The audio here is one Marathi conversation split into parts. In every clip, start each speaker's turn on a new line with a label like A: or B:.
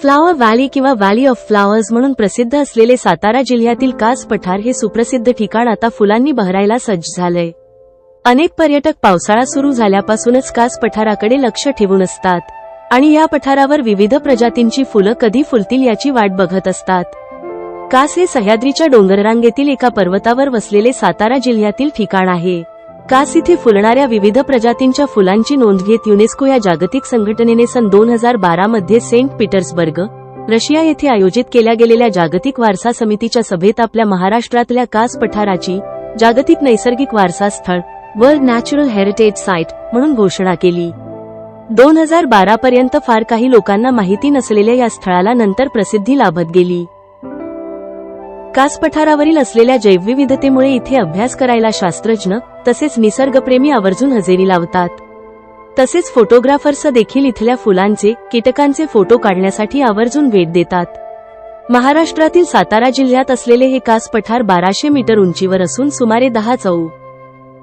A: फ्लावर व्हॅली किंवा व्हॅली ऑफ फ्लावर्स म्हणून प्रसिद्ध असलेले सातारा जिल्ह्यातील कास पठार हे सुप्रसिद्ध ठिकाण आता फुलांनी बहरायला सज्ज झालंय. अनेक पर्यटक पावसाळा सुरू झाल्यापासूनच कास पठाराकडे लक्ष ठेवून असतात. आणि या पठारावर विविध प्रजातींची फुलं कधी फुलतील याची वाट बघत असतात. कास हे सह्याद्रीच्या डोंगररांगेतील एका पर्वतावर वसलेले सातारा जिल्ह्यातील ठिकाण आहे. कास इथे फुलणाऱ्या विविध प्रजातींच्या फुलांची नोंद घेत युनेस्को या जागतिक संघटनेने सन दोन हजार बारा मध्ये सेंट पीटर्सबर्ग रशिया येथे आयोजित केल्या गेलेल्या जागतिक वारसा समितीच्या सभेत आपल्या महाराष्ट्रातल्या कास पठाराची जागतिक नैसर्गिक वारसा स्थळ वर्ल्ड नॅचरल हेरिटेज साईट म्हणून घोषणा केली. दोन हजार बारा पर्यंत फार काही लोकांना माहिती नसलेल्या या स्थळाला नंतर प्रसिद्धी लाभत गेली. कास पठारावरील असलेल्या जैवविविधतेमुळे इथे अभ्यास करायला शास्त्रज्ञ तसेच निसर्गप्रेमी आवर्जून हजेरी लावतात. तसेच फोटोग्राफर्स देखील इथल्या फुलांचे कीटकांचे फोटो काढण्यासाठी आवर्जून भेट देतात. महाराष्ट्रातील सातारा जिल्ह्यात असलेले हे कास पठार बाराशे मीटर उंचीवर असून सुमारे दहा चौ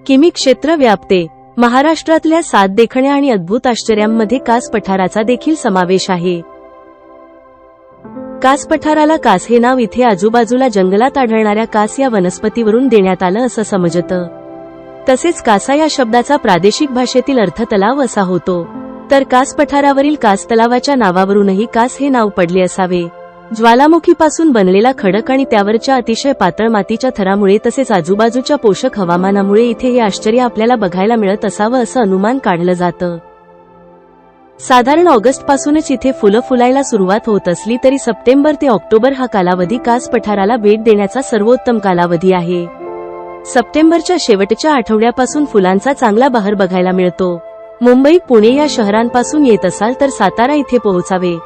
A: किमी क्षेत्र व्यापते. महाराष्ट्रातल्या सात देखण्या आणि अद्भुत आश्चर्यांमध्ये कास पठाराचा देखील समावेश आहे. कास पठाराला कास हे नाव इथे आजूबाजूला जंगलात आढळणाऱ्या कास या वनस्पतीवरून देण्यात आलं असं समजतं. तसेच कासा या शब्दाचा प्रादेशिक भाषेतील अर्थ तलाव असा होतो. तर कास पठारावरील कास तलावाच्या नावावरूनही कास हे नाव पडले असावे. ज्वालामुखीपासून बनलेला खडक आणि त्यावरच्या अतिशय पातळ मातीच्या थरामुळे तसेच आजूबाजूच्या पोषक हवामानामुळे इथे हे आश्चर्य आपल्याला बघायला मिळत असावं असं अनुमान काढलं जातं. साधारण ऑगस्ट पासूनच इथे फुलं फुलायला सुरुवात होत असली तरी सप्टेंबर ते ऑक्टोबर हा कालावधी कास पठाराला भेट देण्याचा सर्वोत्तम कालावधी आहे. सप्टेंबरच्या शेवटच्या आठवड्यापासून फुलांचा चांगला बहर बघायला मिळतो. मुंबई पुणे या शहरांपासून येत असाल तर सातारा इथे पोहोचावे.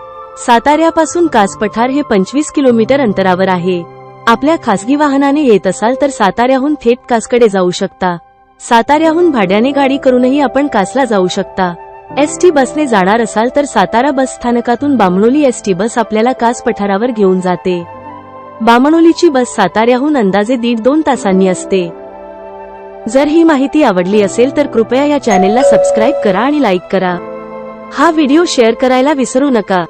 A: साताऱ्यापासून कास पठार हे पंचवीस किलोमीटर अंतरावर आहे. आपल्या खासगी वाहनाने येत असाल तर साताऱ्याहून थेट कासकडे जाऊ शकता. साताऱ्याहून भाड्याने गाडी करूनही आपण कासला जाऊ शकता. एस टी बसने जाणार असाल तर सातारा बस स्थानकातून बामणोली एस टी बस आपल्याला कास पठारावर घेऊन जाते. बामणोलीची बस साताऱ्याहून अंदाजे दीड दोन तासांनी असते. जर ही माहिती आवडली असेल तर कृपया या चॅनेलला सबस्क्राईब करा आणि लाईक करा. हा व्हिडिओ शेअर करायला विसरू नका.